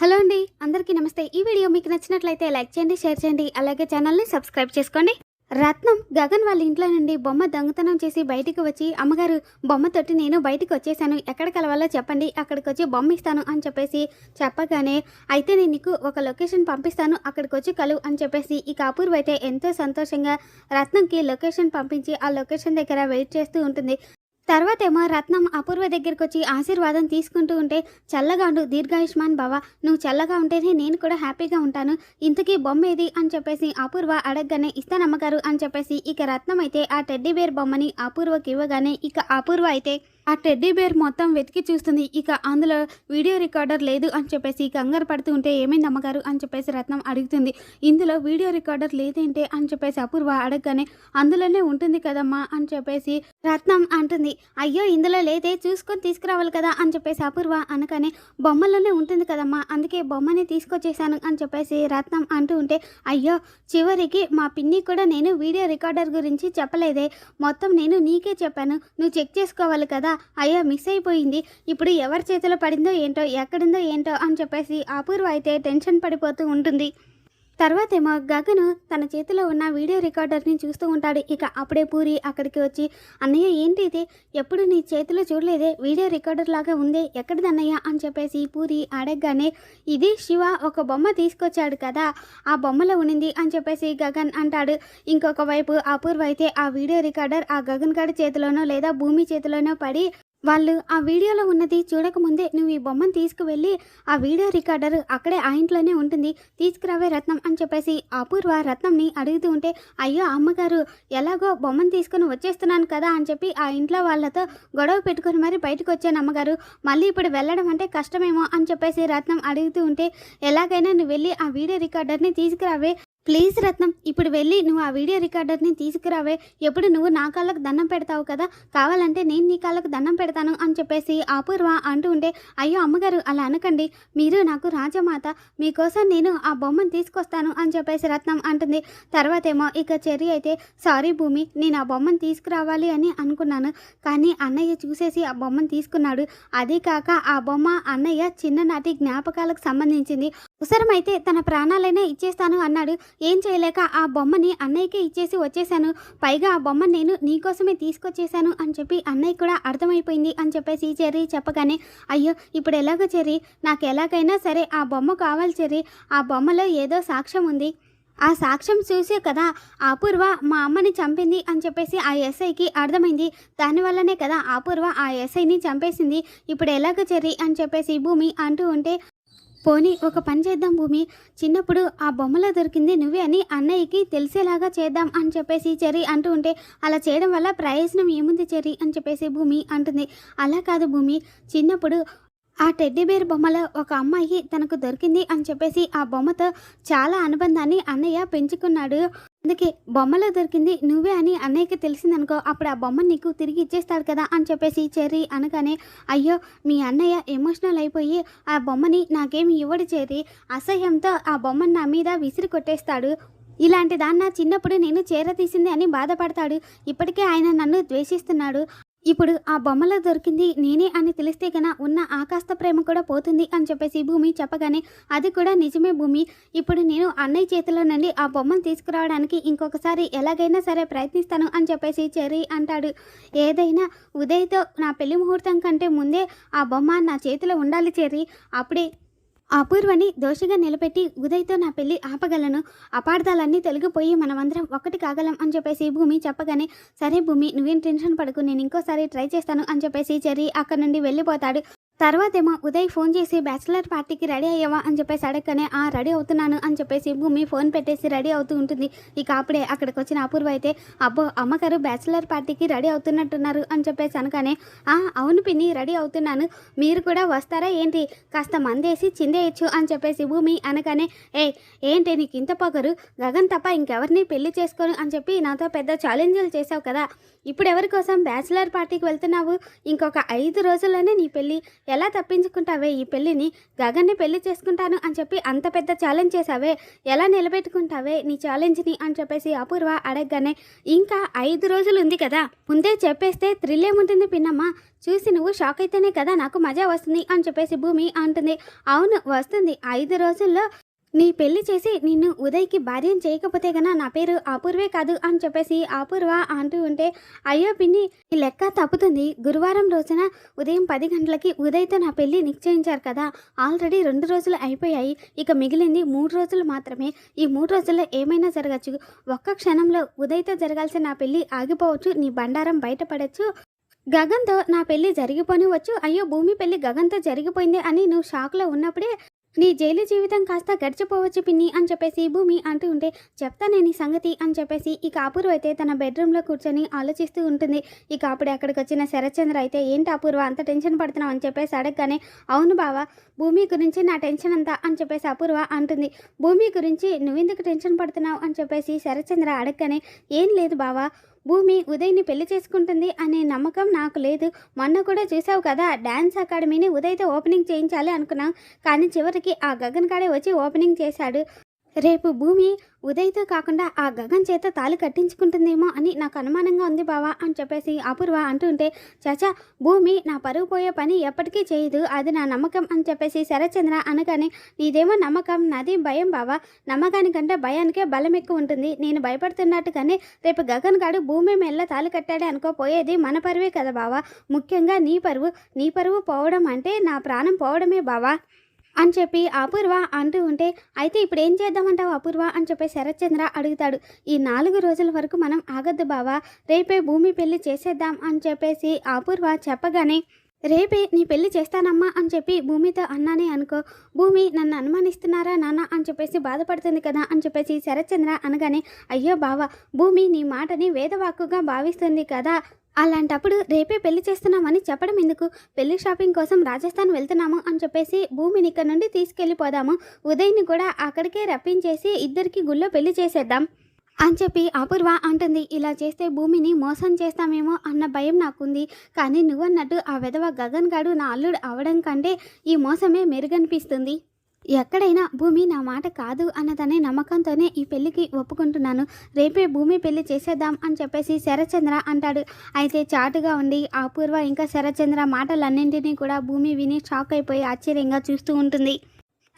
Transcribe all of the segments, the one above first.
Hello అండి అందరికీ నమస్తే. ఈ వీడియో మీకు నచ్చినట్లయితే లైక్ చేయండి షేర్ చేయండి అలాగే ఛానల్ని సబ్స్క్రైబ్ చేసుకోండి. రత్నం గగన్ వాళ్ళ ఇంట్లో నుండి బొమ్మ దొంగతనం చేసి బయటికి వచ్చి అమ్మగారు బొమ్మతోటి నేను బయటికి వచ్చేసాను. ఎక్కడ కలవాలో చెప్పండి అక్కడికి వచ్చి బొమ్మ ఇస్తాను అని చెప్పేసి చెప్పగానే అయితే నేను నీకు ఒక లొకేషన్ పంపిస్తాను అక్కడికి వచ్చి కలువు అని చెప్పేసి ఇక అపూర్వ అయితే ఎంతో సంతోషంగా రత్నంకి లొకేషన్ పంపించి ఆ లొకేషన్ దగ్గర వెయిట్ చేస్తూ ఉంటుంది. తర్వాత ఏమో రత్నం అపూర్వ దగ్గరికి వచ్చి ఆశీర్వాదం తీసుకుంటూ ఉంటే చల్లగా ఉండు దీర్ఘాయుష్మాన్ బావ. నువ్వు చల్లగా ఉంటేనే నేను కూడా హ్యాపీగా ఉంటాను. ఇంతకీ బొమ్మ ఏది? అని చెప్పేసి అపూర్వ అడగగానే ఇస్తానమ్మగారు అని చెప్పేసి ఇక రత్నం అయితే ఆ టెడ్డీ బేర్ బొమ్మని అపూర్వకి ఇవ్వగానే ఇక అపూర్వ అయితే ఆ టెడ్డీ బేర్ మొత్తం వెతికి చూస్తుంది. ఇక అందులో వీడియో రికార్డర్ లేదు అని చెప్పేసి కంగారు పడుతూ ఉంటే ఏమైంది అమ్మగారు? అని చెప్పేసి రత్నం అడుగుతుంది. ఇందులో వీడియో రికార్డర్ లేదేంటే? అని చెప్పేసి అపూర్వ అడగగానే అందులోనే ఉంటుంది కదమ్మా? అని చెప్పేసి రత్నం అంటుంది. అయ్యో ఇందులో లేదే చూసుకొని తీసుకురావాలి కదా? అని చెప్పేసి అపూర్వ అనగానే బొమ్మలోనే ఉంటుంది కదమ్మా అందుకే బొమ్మని తీసుకొచ్చేసాను అని చెప్పేసి రత్నం అంటూ ఉంటే అయ్యో చివరికి మా పిన్ని కూడా నేను వీడియో రికార్డర్ గురించి చెప్పలేదే. మొత్తం నేను నీకే చెప్పాను. నువ్వు చెక్ చేసుకోవాలి కదా అయ్యో మిస్ అయిపోయింది. ఇప్పుడు ఎవరి చేతిలో పడిందో ఏంటో ఎక్కడుందో ఏంటో అని చెప్పేసి అపూర్వ అయితే టెన్షన్ పడిపోతూ ఉంటుంది. తర్వాతేమో గగను తన చేతిలో ఉన్న వీడియో రికార్డర్ని చూస్తూ ఉంటాడు. ఇక అప్పుడే పూరి అక్కడికి వచ్చి అన్నయ్య ఏంటి ఇది? ఎప్పుడు నీ చేతిలో చూడలేదే? వీడియో రికార్డర్ లాగా ఉంది ఎక్కడిదన్నయ్య అని చెప్పేసి పూరి అడగగానే ఇది శివ ఒక బొమ్మ తీసుకొచ్చాడు కదా ఆ బొమ్మలో ఉనింది అని చెప్పేసి గగన్ అంటాడు. ఇంకొక వైపు అపూర్వ అయితే ఆ వీడియో రికార్డర్ ఆ గగన్ గారి చేతిలోనో లేదా భూమి చేతిలోనో పడి వాళ్ళు ఆ వీడియోలో ఉన్నది చూడకముందే నువ్వు ఈ బొమ్మను తీసుకువెళ్ళి ఆ వీడియో రికార్డర్ అక్కడే ఆ ఇంట్లోనే ఉంటుంది. తీసుకురావే రత్నం అని చెప్పేసి అపూర్వ రత్నంని అడుగుతూ ఉంటే అయ్యో అమ్మగారు ఎలాగో బొమ్మను తీసుకుని వచ్చేస్తున్నాను కదా అని చెప్పి ఆ ఇంట్లో వాళ్ళతో గొడవ పెట్టుకొని మరి బయటకు వచ్చాను అమ్మగారు. మళ్ళీ ఇప్పుడు వెళ్ళడం అంటే కష్టమేమో అని చెప్పేసి రత్నం అడుగుతూ ఉంటే ఎలాగైనా నువ్వు వెళ్ళి ఆ వీడియో రికార్డర్ని తీసుకురావే ప్లీజ్ రత్నం ఇప్పుడు వెళ్ళి నువ్వు ఆ వీడియో రికార్డర్ని తీసుకురావే. ఎప్పుడు నువ్వు నా కాళ్ళకు దండం పెడతావు కదా? కావాలంటే నేను నీ కాళ్ళకు దండం పెడతాను అని చెప్పేసి అపూర్వ అంటూ ఉంటే అయ్యో అమ్మగారు అలా అనకండి. మీరు నాకు రాజమాత మీకోసం నేను ఆ బొమ్మను తీసుకొస్తాను అని చెప్పేసి రత్నం అంటుంది. తర్వాతేమో ఇక చెర్రి అయితే సారీ భూమి నేను ఆ బొమ్మను తీసుకురావాలి అని అనుకున్నాను. కానీ అన్నయ్య చూసేసి ఆ బొమ్మను తీసుకున్నాడు. అదే కాక ఆ బొమ్మ అన్నయ్య చిన్ననాటి జ్ఞాపకాలకు సంబంధించింది. అవసరమైతే తన ప్రాణాలైనా ఇచ్చేస్తాను అన్నాడు. ఏం చేయలేక ఆ బొమ్మని అన్నయ్యకే ఇచ్చేసి వచ్చేసాను పైగా ఆ బొమ్మ నేను నీకోసమే తీసుకొచ్చేసాను అని చెప్పి అన్నయ్య కూడా అర్థమైపోయింది అని చెప్పేసి చెర్రీ చెప్పగానే అయ్యో ఇప్పుడు ఎలాగో చెర్రీ? నాకు ఎలాగైనా సరే ఆ బొమ్మ కావాలి చెర్రీ. ఆ బొమ్మలో ఏదో సాక్ష్యం ఉంది. ఆ సాక్ష్యం చూసే కదా అపూర్వ మా అమ్మని చంపింది అని చెప్పేసి ఆ ఎస్ఐకి అర్థమైంది. దానివల్లనే కదా అపూర్వ ఆ ఎస్ఐని చంపేసింది. ఇప్పుడు ఎలాగ చెర్రీ అని చెప్పేసి భూమి అంటూ ఉంటే పోనీ ఒక పని చేద్దాం భూమి. చిన్నప్పుడు ఆ బొమ్మలో దొరికింది నువ్వే అని అన్నయ్యకి తెలిసేలాగా చేద్దాం అని చెప్పేసి చెర్రీ అంటూ ఉంటే అలా చేయడం వల్ల ప్రయోజనం ఏముంది చెరి అని చెప్పేసి భూమి అంటుంది. అలా కాదు భూమి. చిన్నప్పుడు ఆ టెడ్డీబేర్ బొమ్మలో ఒక అమ్మాయి తనకు దొరికింది అని చెప్పేసి ఆ బొమ్మతో చాలా అనుబంధాన్ని అన్నయ్య పెంచుకున్నాడు. అందుకే బొమ్మలో దొరికింది నువ్వే అని అన్నయ్యకి తెలిసిందనుకో అప్పుడు ఆ బొమ్మ నీకు తిరిగి ఇచ్చేస్తాడు కదా అని చెప్పేసి చెర్రీ అనగానే అయ్యో మీ అన్నయ్య ఎమోషనల్ అయిపోయి ఆ బొమ్మని నాకేమి ఇవ్వడు చేరి అసహ్యంతో ఆ బొమ్మను నా మీద విసిరి కొట్టేస్తాడు. ఇలాంటి దాన్న చిన్నప్పుడు నేను చేర తీసింది అని బాధపడతాడు. ఇప్పటికే ఆయన నన్ను ద్వేషిస్తున్నాడు. ఇప్పుడు ఆ బొమ్మలో దొరికింది నేనే అని తెలిస్తే కన ఉన్న ఆకాస్త ప్రేమ కూడా పోతుంది అని చెప్పేసి భూమి చెప్పగానే అది కూడా నిజమే భూమి. ఇప్పుడు నేను అన్నయ్య చేతిలో నుండి ఆ బొమ్మను తీసుకురావడానికి ఇంకొకసారి ఎలాగైనా సరే ప్రయత్నిస్తాను అని చెప్పేసి చెర్రీ అంటాడు. ఏదైనా ఉదయ్తో నా పెళ్ళి ముహూర్తం కంటే ముందే ఆ బొమ్మ నా చేతిలో ఉండాలి చెర్రీ. అప్పుడే అపూర్వని దోషిగా నిలబెట్టి ఉదయ్తో నా పెళ్ళి ఆపగలను. అపార్థాలన్నీ తొలగిపోయి మనమందరం ఒక్కటి కాగలం అని చెప్పేసి భూమి చెప్పగానే సరే భూమి నువ్వేం టెన్షన్ పడకు నేను ఇంకోసారి ట్రై చేస్తాను అని చెప్పేసి చెర్రీ అక్కడ నుండి వెళ్ళిపోతాడు. తర్వాతేమో ఉదయ్ ఫోన్ చేసి బ్యాచిలర్ పార్టీకి రెడీ అయ్యావా? అని చెప్పేసి అడగనే ఆ రెడీ అవుతున్నాను. అని చెప్పేసి భూమి ఫోన్ పెట్టేసి రెడీ అవుతూ ఉంటుంది. ఇక అప్పుడే అక్కడికి వచ్చిన అపూర్వ అయితే అబ్బో అమ్మగారు బ్యాచిలర్ పార్టీకి రెడీ అవుతున్నట్టున్నారు. అని చెప్పేసి అనగానే ఆ అవును పిన్ని రెడీ అవుతున్నాను. మీరు కూడా వస్తారా ఏంటి? కాస్త మందేసి చిందేయచ్చు. అని చెప్పేసి భూమి అనగానే ఏ ఏంటి నీకు ఇంత పొగరు? గగన్ తప్ప ఇంకెవరిని పెళ్ళి చేసుకోను? అని చెప్పి నాతో పెద్ద ఛాలెంజ్లు చేసావు కదా. ఇప్పుడు ఎవరి కోసం బ్యాచిలర్ పార్టీకి వెళ్తున్నావు? ఇంకొక ఐదు రోజుల్లోనే నీ పెళ్ళి. ఎలా తప్పించుకుంటావే ఈ పెళ్ళిని? గగన్ని పెళ్ళి చేసుకుంటాను అని చెప్పి అంత పెద్ద ఛాలెంజ్ చేసావే ఎలా నిలబెట్టుకుంటావే నీ ఛాలెంజ్ని అని చెప్పేసి అపూర్వ అడగగానే ఇంకా ఐదు రోజులు ఉంది కదా ముందే చెప్పేస్తే థ్రిల్ ఏముంటుంది పిన్నమ్మ? చూసి నువ్వు షాక్ అయితేనే కదా నాకు మజా వస్తుంది అని చెప్పేసి భూమి అంటుంది. అవును వస్తుంది. ఐదు రోజుల్లో నీ పెళ్ళి చేసి నిన్ను ఉదయ్కి భార్యం చేయకపోతే గన నా పేరు అపూర్వే కాదు అని చెప్పేసి అపూర్వ అంటూ ఉంటే అయ్యో పిన్ని ఈ లెక్క తప్పుతుంది. గురువారం రోజున ఉదయం పది గంటలకి ఉదయ్తో నా పెళ్ళి నిశ్చయించారు కదా. ఆల్రెడీ రెండు రోజులు అయిపోయాయి. ఇక మిగిలింది మూడు రోజులు మాత్రమే. ఈ మూడు రోజుల్లో ఏమైనా జరగచ్చు. ఒక్క క్షణంలో ఉదయ్తో జరగాల్సిన నా పెళ్ళి ఆగిపోవచ్చు. నీ బండారం బయటపడచ్చు. గగన్తో నా పెళ్ళి జరిగిపోనివచ్చు అయ్యో భూమి పెళ్ళి గగన్తో జరిగిపోయింది అని నువ్వు షాక్లో ఉన్నప్పుడే నీ జైలు జీవితం కాస్త గడిచిపోవచ్చు పిన్ని అని చెప్పేసి భూమి అంటూ ఉంటే చెప్తానే నీ సంగతి అని చెప్పేసి ఇక అపూర్వ అయితే తన బెడ్రూమ్లో కూర్చొని ఆలోచిస్తూ ఉంటుంది. ఇక అప్పుడు అక్కడికి వచ్చిన శరత్చంద్ర అయితే ఏంటి అపూర్వ అంత టెన్షన్ పడుతున్నావు అని చెప్పేసి అడగగానే అవును బావా భూమి గురించి నా టెన్షన్ అంతా అని చెప్పేసి అపూర్వ అంటుంది. భూమి గురించి నువ్వెందుకు టెన్షన్ పడుతున్నావు అని చెప్పేసి శరత్చంద్ర అడగగానే ఏం లేదు బావా భూమి ఉదయ్ని పెళ్ళి చేసుకుంటుంది అనే నమ్మకం నాకు లేదు. మొన్న కూడా చూసావు కదా డ్యాన్స్ అకాడమీని ఉదయ్తో ఓపెనింగ్ చేయించాలి అనుకున్నాం. కానీ చివరికి ఆ గగన్ కాడే వచ్చి ఓపెనింగ్ చేశాడు. రేపు భూమి ఉదయ్తో కాకుండా ఆ గగన్ చేత తాళి కట్టించుకుంటుందేమో అని నాకు అనుమానంగా ఉంది బావా అని చెప్పేసి అపూర్వ అంటుంటే చాచా భూమి నా పరువు పోయే పని ఎప్పటికీ చేయదు. అది నా నమ్మకం అని చెప్పేసి శరచంద్ర అనగానే నీదేమో నమ్మకం నాది భయం బావా. నమ్మకానికంటే భయానికే బలం ఎక్కువ ఉంటుంది. నేను భయపడుతున్నట్టుగానే రేపు గగన్ గాడు భూమి మెల్ల తాళి కట్టాడే అనుకో పోయేది మన పరువే కదా బావా. ముఖ్యంగా నీ పరువు నీ పరువు పోవడం అంటే నా ప్రాణం పోవడమే బావా. అని చెప్పి అపూర్వ అంటూ ఉంటే అయితే ఇప్పుడు ఏం చేద్దామంటావు అపూర్వ? అని చెప్పి శరత్చంద్ర అడుగుతాడు. ఈ నాలుగు రోజుల వరకు మనం ఆగద్దు బావా. రేపే భూమి పెళ్ళి చేసేద్దాం అని చెప్పేసి అపూర్వ చెప్పగానే రేపే నీ పెళ్ళి చేస్తానమ్మా అని చెప్పి భూమితో అన్నానే అనుకో భూమి నన్ను అనుమానిస్తున్నారా నాన్న? అని చెప్పేసి బాధపడుతుంది కదా అని చెప్పేసి శరత్చంద్ర అనగానే అయ్యో బావా భూమి నీ మాటని వేదవాక్కుగా భావిస్తుంది కదా. అలాంటప్పుడు రేపే పెళ్ళి చేస్తున్నామని చెప్పడం ఎందుకు? పెళ్ళి షాపింగ్ కోసం రాజస్థాన్ వెళ్తున్నాము అని చెప్పేసి భూమిని ఇక్కడ నుండి తీసుకెళ్ళిపోదాము. ఉదయ్ని కూడా అక్కడికే రప్పించేసి ఇద్దరికి గుళ్ళో పెళ్ళి చేసేద్దాం అని చెప్పి అపూర్వ అంటుంది. ఇలా చేస్తే భూమిని మోసం చేస్తామేమో అన్న భయం నాకుంది. కానీ నువ్వన్నట్టు ఆ విధవ గగన్ గాడు నా అల్లుడు అవడం కంటే ఈ మోసమే మెరుగనిపిస్తుంది. ఎక్కడైనా భూమి నా మాట కాదు అన్నదనే నమ్మకంతోనే ఈ పెళ్ళికి ఒప్పుకుంటున్నాను. రేపే భూమి పెళ్ళి చేసేద్దాం అని చెప్పేసి శరచంద్ర అంటాడు. అయితే చాటుగా ఉండి అపూర్వ ఇంకా శరచంద్ర మాటలన్నింటినీ కూడా భూమి విని షాక్ అయిపోయి ఆశ్చర్యంగా చూస్తూ ఉంటుంది.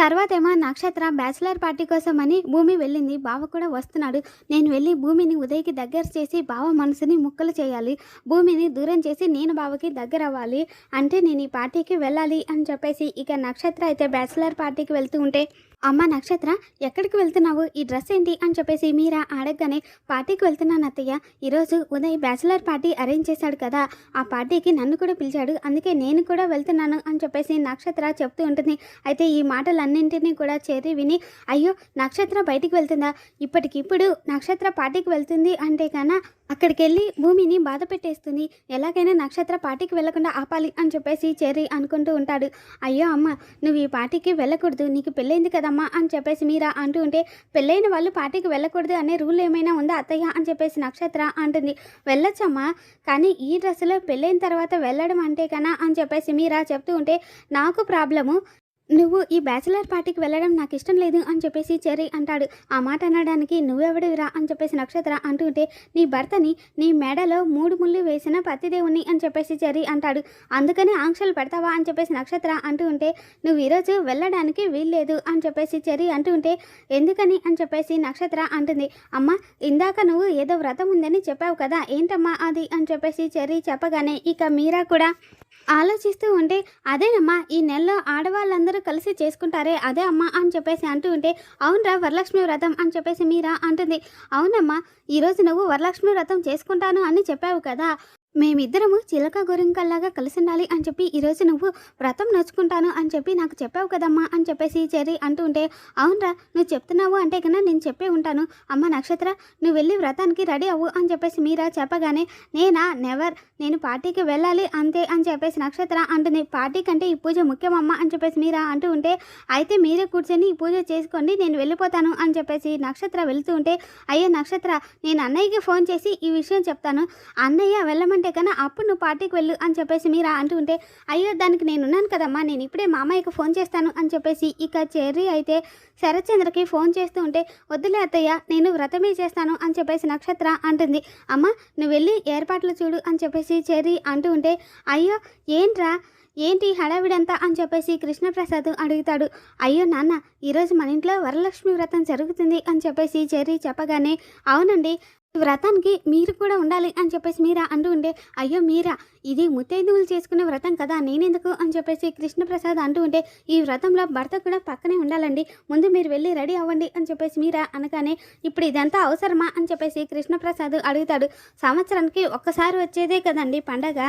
తర్వాత ఏమో నక్షత్ర బ్యాచిలర్ పార్టీ కోసం అని భూమి వెళ్ళింది. బావ కూడా వస్తున్నాడు. నేను వెళ్ళి భూమిని ఉదయ్కి దగ్గర చేసి బావ మనసుని ముక్కలు చేయాలి. భూమిని దూరం చేసి నేను బావకి దగ్గర అవ్వాలి అంటే నేను ఈ పార్టీకి వెళ్ళాలి అని చెప్పేసి ఇక నక్షత్ర అయితే బ్యాచిలర్ పార్టీకి వెళ్తూ ఉంటే అమ్మ నక్షత్ర ఎక్కడికి వెళ్తున్నావు? ఈ డ్రెస్ ఏంటి? అని చెప్పేసి మీరా అడగగానే పార్టీకి వెళ్తున్నాను అత్తయ్య. ఈరోజు ఉదయ్ బ్యాచిలర్ పార్టీ అరేంజ్ చేశాడు కదా. ఆ పార్టీకి నన్ను కూడా పిలిచాడు. అందుకే నేను కూడా వెళ్తున్నాను అని చెప్పేసి నక్షత్ర చెప్తూ ఉంటుంది. అయితే ఈ మాటలన్నింటినీ కూడా చేరి విని అయ్యో నక్షత్ర బయటికి వెళ్తుందా? ఇప్పటికిప్పుడు నక్షత్ర పార్టీకి వెళ్తుంది అంటే కన్నా అక్కడికి వెళ్ళి భూమిని బాధ పెట్టేస్తుంది. ఎలాగైనా నక్షత్ర పార్టీకి వెళ్ళకుండా ఆపాలి అని చెప్పేసి చెర్రీ అనుకుంటూ ఉంటాడు. అయ్యో అమ్మ నువ్వు ఈ పార్టీకి వెళ్ళకూడదు. నీకు పెళ్ళైంది కదమ్మా అని చెప్పేసి మీరా అంటూ ఉంటే పెళ్ళైన వాళ్ళు పార్టీకి వెళ్ళకూడదు అనే రూల్ ఏమైనా ఉందా అత్తయ్య అని చెప్పేసి నక్షత్ర అంటుంది. వెళ్ళొచ్చమ్మా కానీ ఈ డ్రెస్సులో పెళ్ళైన తర్వాత వెళ్ళడం అంటే కన్నా అని చెప్పేసి మీరా చెప్తూ ఉంటే నాకు ప్రాబ్లము. నువ్వు ఈ బ్యాచిలర్ పార్టీకి వెళ్ళడం నాకు ఇష్టం లేదు అని చెప్పేసి చెర్రీ అంటాడు. ఆ మాట అనడానికి నువ్వెవడివిరా అని చెప్పేసి నక్షత్ర అంటుంటే నీ భర్తని నీ మెడలో మూడు ముళ్ళు వేసిన పతిదేవుని అని చెప్పేసి చెర్రీ అంటాడు. అందుకని ఆంక్షలు పెడతావా అని చెప్పేసి నక్షత్ర అంటూ ఉంటే నువ్వు ఈరోజు వెళ్ళడానికి వీల్లేదు అని చెప్పేసి చెర్రీ అంటూ ఉంటే ఎందుకని అని చెప్పేసి నక్షత్ర అంటుంది. అమ్మ ఇందాక నువ్వు ఏదో వ్రతం ఉందని చెప్పావు కదా ఏంటమ్మా అది అని చెప్పేసి చెర్రీ చెప్పగానే ఇక మీరా కూడా ఆలోచిస్తూ ఉంటే అదేనమ్మా ఈ నెలలో ఆడవాళ్ళందరూ కలిసి చేసుకుంటారే అదే అమ్మా అని చెప్పేసి అంటూ ఉంటే అవునరా వరలక్ష్మి వ్రతం అని చెప్పేసి మీరా? అంటుంది. అవునమ్మా ఈరోజు నువ్వు వరలక్ష్మి వ్రతం చేసుకుంటాను అని చెప్పావు కదా మేమిద్దరము చిలక గోరింకల్లాగా కలిసి ఉండాలి అని చెప్పి ఈరోజు నువ్వు వ్రతం నొచ్చుకుంటాను అని చెప్పి నాకు చెప్పావు కదమ్మా అని చెప్పేసి చెర్రీ అంటూ ఉంటే అవునరా నువ్వు చెప్తున్నావు అంటే కన్నా నేను చెప్పే ఉంటాను. అమ్మ నక్షత్ర నువ్వు వెళ్ళి వ్రతానికి రెడీ అవ్వు అని చెప్పేసి మీరా చెప్పగానే నేనా? నెవర్. నేను పార్టీకి వెళ్ళాలి అంతే అని చెప్పేసి నక్షత్ర అంటుంది. పార్టీ కంటే ఈ పూజ ముఖ్యమమ్మా అని చెప్పేసి మీరా అంటూ ఉంటే అయితే మీరే కూర్చొని ఈ పూజ చేసుకోండి నేను వెళ్ళిపోతాను అని చెప్పేసి నక్షత్ర వెళ్తూ ఉంటే అయ్యో నక్షత్ర నేను అన్నయ్యకి ఫోన్ చేసి ఈ విషయం చెప్తాను. అన్నయ్య వెళ్ళమని అంటే కన్నా అప్పుడు నువ్వు పార్టీకి వెళ్ళు అని చెప్పేసి మీరా అంటూ ఉంటే అయ్యో దానికి నేను ఉన్నాను కదమ్మా నేను ఇప్పుడే మామయ్యకు ఫోన్ చేస్తాను అని చెప్పేసి ఇక చెర్రీ అయితే శరత్చంద్రకి ఫోన్ చేస్తూ ఉంటే వద్దులే అత్తయ్య నేను వ్రతమే చేస్తాను అని చెప్పేసి నక్షత్ర అంటుంది. అమ్మ నువ్వు వెళ్ళి ఏర్పాట్లు చూడు అని చెప్పేసి చెర్రీ అంటూ ఉంటే అయ్యో ఏంట్రా ఏంటి హడావిడంతా అని చెప్పేసి కృష్ణప్రసాద్ అడుగుతాడు. అయ్యో నాన్న ఈరోజు మన ఇంట్లో వరలక్ష్మి వ్రతం జరుగుతుంది అని చెప్పేసి చెర్రీ చెప్పగానే అవునండి వ్రతానికి మీరు కూడా ఉండాలి అని చెప్పేసి మీరా అంటూ ఉంటే అయ్యో మీరా ఇది ముత్తైదువులు చేసుకునే వ్రతం కదా నేనెందుకు? అని చెప్పేసి కృష్ణప్రసాద్ అంటూ ఉంటే ఈ వ్రతంలో భర్త కూడా పక్కనే ఉండాలండి. ముందు మీరు వెళ్ళి రెడీ అవ్వండి అని చెప్పేసి మీరా అనగానే ఇప్పుడు ఇదంతా అవసరమా? అని చెప్పేసి కృష్ణప్రసాద్ అడుగుతాడు. సంవత్సరానికి ఒక్కసారి వచ్చేదే కదండి పండగ.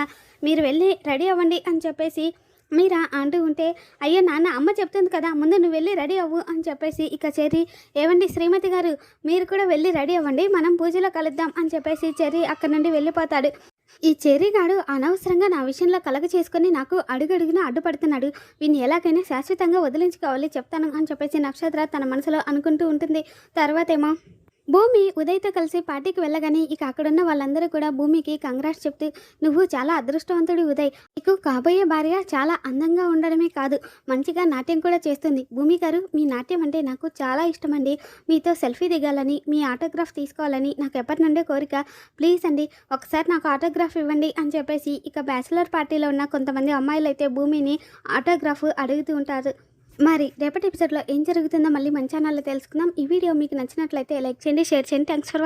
మీరు వెళ్ళి రెడీ అవ్వండి అని చెప్పేసి మీరా అంటూ ఉంటే అయ్యో నాన్న అమ్మ చెప్తుంది కదా ముందు నువ్వు వెళ్ళి రెడీ అవ్వు అని చెప్పేసి ఇక చెర్రీ ఏవండి శ్రీమతి గారు మీరు కూడా వెళ్ళి రెడీ అవ్వండి మనం పూజలో కలుద్దాం అని చెప్పేసి చెర్రీ అక్కడి నుండి వెళ్ళిపోతాడు. ఈ చెర్రీగాడు అనవసరంగా నా విషయంలో కలగ చేసుకుని నాకు అడుగడుగున అడ్డుపడుతున్నాడు. వీని ఎలాగైనా శాశ్వతంగా వదిలించుకోవాలి చెప్తాను అని చెప్పేసి నక్షత్ర తన మనసులో అనుకుంటూ ఉంటుంది. తర్వాతేమో భూమి ఉదయ్తో కలిసి పార్టీకి వెళ్ళగానే ఇక అక్కడున్న వాళ్ళందరూ కూడా భూమికి కంగ్రాట్స్ చెప్తూ నువ్వు చాలా అదృష్టవంతుడి ఉదయ్. నీకు కాబోయే భార్య చాలా అందంగా ఉండడమే కాదు. మంచిగా నాట్యం కూడా చేస్తుంది. భూమి గారు మీ నాట్యం అంటే నాకు చాలా ఇష్టమండి. మీతో సెల్ఫీ దిగాలని మీ ఆటోగ్రాఫ్ తీసుకోవాలని నాకు ఎప్పటి నుండే కోరిక. ప్లీజ్ అండి ఒకసారి నాకు ఆటోగ్రాఫ్ ఇవ్వండి అని చెప్పేసి ఇక బ్యాచిలర్ పార్టీలో ఉన్న కొంతమంది అమ్మాయిలు అయితే భూమిని ఆటోగ్రాఫ్ అడుగుతూ ఉంటారు. మరి రేపటి ఎపిసోడ్లో ఏం జరుగుతుందో మళ్ళీ మంచి ఛానల్లో తెలుసుకుందాం. ఈ వీడియో మీకు నచ్చినట్లయితే లైక్ చేయండి షేర్ చేయండి. Thanks for